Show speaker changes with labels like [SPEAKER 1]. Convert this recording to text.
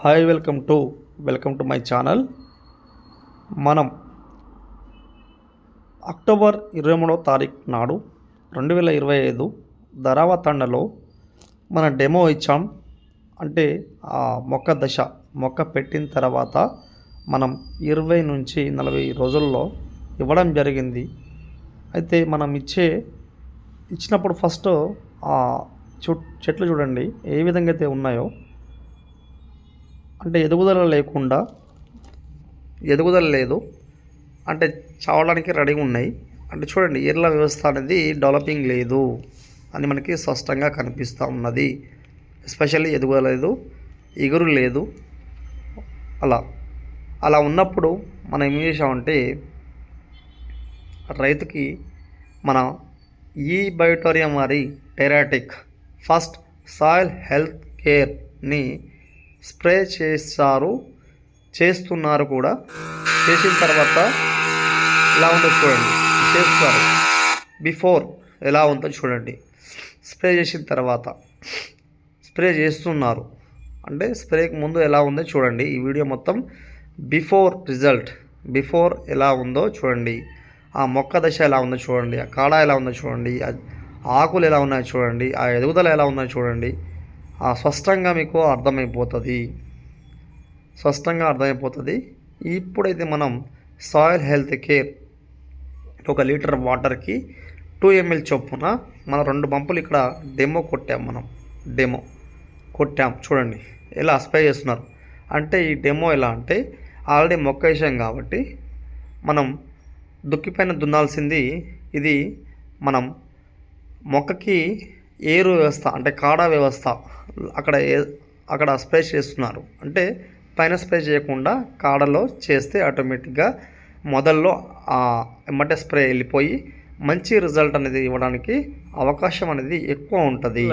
[SPEAKER 1] Hi welcome to welcome to my channel. మనం October ఇరవై మూడవ తారీఖు నాడు రెండు వేల ఇరవై ఐదు ధరావ తండలో మన డెమో ఇచ్చాం. అంటే ఆ మొక్క దశ మొక్క పెట్టిన తర్వాత మనం ఇరవై నుంచి నలభై రోజుల్లో ఇవ్వడం జరిగింది. అయితే మనం ఇచ్చే ఇచ్చినప్పుడు ఫస్ట్ ఆ చెట్లు చూడండి ఏ విధంగా అయితే ఉన్నాయో అంటే ఎదుగుదల లేకుండా ఎదుగుదల లేదు. అంటే చావడానికి రెడీగా ఉన్నాయి. అంటే చూడండి ఎర్ల వ్యవస్థ అనేది డెవలపింగ్ లేదు అని మనకి స్పష్టంగా కనిపిస్తూ ఉన్నది. ఎస్పెషల్లీ ఎదుగుదల లేదు ఎగురు లేదు. అలా అలా ఉన్నప్పుడు మనం ఏం చేసామంటే రైతుకి మన ఈ బయోటోరియం వారి టెరాటిక్ ఫస్ట్ సాయిల్ హెల్త్ కేర్ని స్ప్రే చేస్తారు చేస్తున్నారు కూడా. చేసిన తర్వాత ఎలా ఉందో చూడండి. చేస్తారు బిఫోర్ ఎలా ఉందో చూడండి. స్ప్రే చేసిన తర్వాత స్ప్రే చేస్తున్నారు. అంటే స్ప్రేకి ముందు ఎలా ఉందో చూడండి. ఈ వీడియో మొత్తం బిఫోర్ రిజల్ట్ బిఫోర్ ఎలా ఉందో చూడండి. ఆ మొక్క దశ ఎలా ఉందో చూడండి. ఆ కాడ ఎలా ఉందో చూడండి. ఆకులు ఎలా ఉన్నాయో చూడండి. ఆ ఎదుగుదల ఎలా ఉందో చూడండి. స్పష్టంగా మీకు అర్థమైపోతుంది. స్పష్టంగా అర్థమైపోతుంది. ఇప్పుడైతే మనం సాయిల్ హెల్త్ కేర్ ఒక లీటర్ వాటర్కి టూ ఎంఎల్ చొప్పున మన రెండు పంపులు ఇక్కడ డెమో కొట్టాం మనం. డెమో కొట్టాం. చూడండి ఎలా స్ప్రే చేస్తున్నారు. అంటే ఈ డెమో ఎలా అంటే ఆల్రెడీ మొక్క వేసాం కాబట్టి మనం దుక్కిపైన దున్నాల్సింది ఇది మనం మొక్కకి ఏరు వ్యవస్థ అంటే కాడా వ్యవస్థ అక్కడ ఏ- అక్కడ స్ప్రే చేస్తున్నారు. అంటే పైన స్ప్రే చేయకుండా కాడలో చేస్తే ఆటోమేటిక్గా మొదల్లో ఎమ్మటే స్ప్రే వెళ్ళిపోయి మంచి రిజల్ట్ అనేది ఇవ్వడానికి అవకాశం అనేది ఎక్కువ ఉంటుంది.